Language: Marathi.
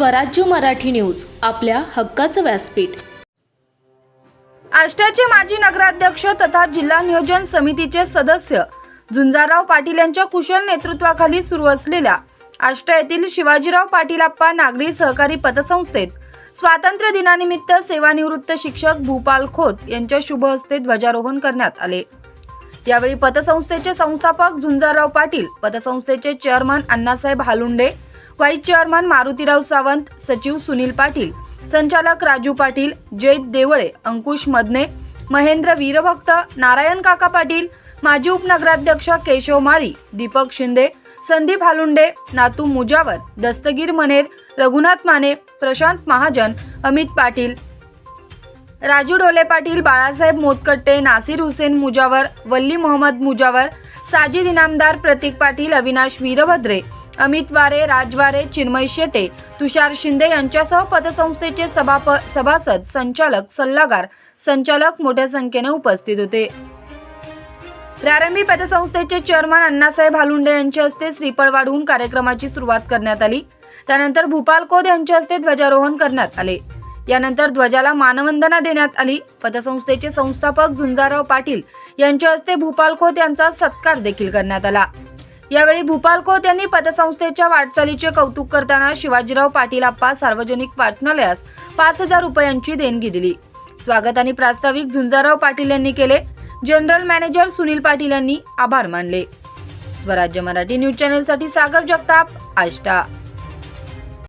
स्वराज्य मराठी न्यूज आपल्या हक्काचं व्यासपीठ. आष्ट्याचे माजी नगराध्यक्ष तथा जिल्हा नियोजन समितीचे सदस्य झुंजारराव पाटील यांच्या कुशल नेतृत्वाखाली सुरू असलेल्या आष्टा येथील शिवाजीराव पाटीलाप्पा नागरी सहकारी पतसंस्थेत स्वातंत्र्य दिनानिमित्त सेवानिवृत्त शिक्षक भूपाल खोत यांच्या शुभ हस्ते ध्वजारोहण करण्यात आले. यावेळी पतसंस्थेचे संस्थापक Jhunjarrao Patil पतसंस्थेचे chairman Annasaheb Halunde vice chairman Marutirao Sawant सचिव सुनील पाटील संचालक राजू पाटील जयत देवळे अंकुश मदने महेंद्र वीरभक्त नारायण काका पाटील माजी उपनगराध्यक्ष केशव माळी दीपक शिंदे संदीप हालुंडे नातू मुजावर दस्तगीर मनेर रघुनाथ माने प्रशांत महाजन अमित पाटील राजू ढोले पाटील बाळासाहेब मोतकट्टे नासिर हुसेन मुजावर वल्ली मोहम्मद मुजावर साजिद इनामदार प्रतीक पाटील अविनाश वीरभद्रे अमित वारे राजवारे चिन्मय शेटे तुषार शिंदे यांच्यासह पतसंस्थेचे सभाप सभासद संचालक सल्लागार संचालक मोठ्या संख्येने उपस्थित होते. प्रारंभी पतसंस्थेचे चेअरमन अण्णासाहेब हालुंडे यांच्या हस्ते श्रीफळ वाढवून कार्यक्रमाची सुरुवात करण्यात आली. त्यानंतर भूपाल कोद यांच्या हस्ते ध्वजारोहण करण्यात आले. यानंतर ध्वजाला मानवंदना देण्यात आली. पतसंस्थेचे संस्थापक झुंजाराव पाटील यांच्या हस्ते भूपाल खोत यांचा सत्कार देखील करण्यात आला. यावेळी भूपाल खोत यांनी पतसंस्थेच्या वाटचालीचे कौतुक करताना शिवाजीराव पाटील आप्पा सार्वजनिक वाचनालयास पाच हजार रुपयांची देणगी दिली. स्वागत आणि प्रास्ताविक झुंजाराव पाटील यांनी केले. जनरल मॅनेजर सुनील पाटील यांनी आभार मानले. स्वराज्य मराठी न्यूज चॅनलसाठी सागर जगताप आष्टा.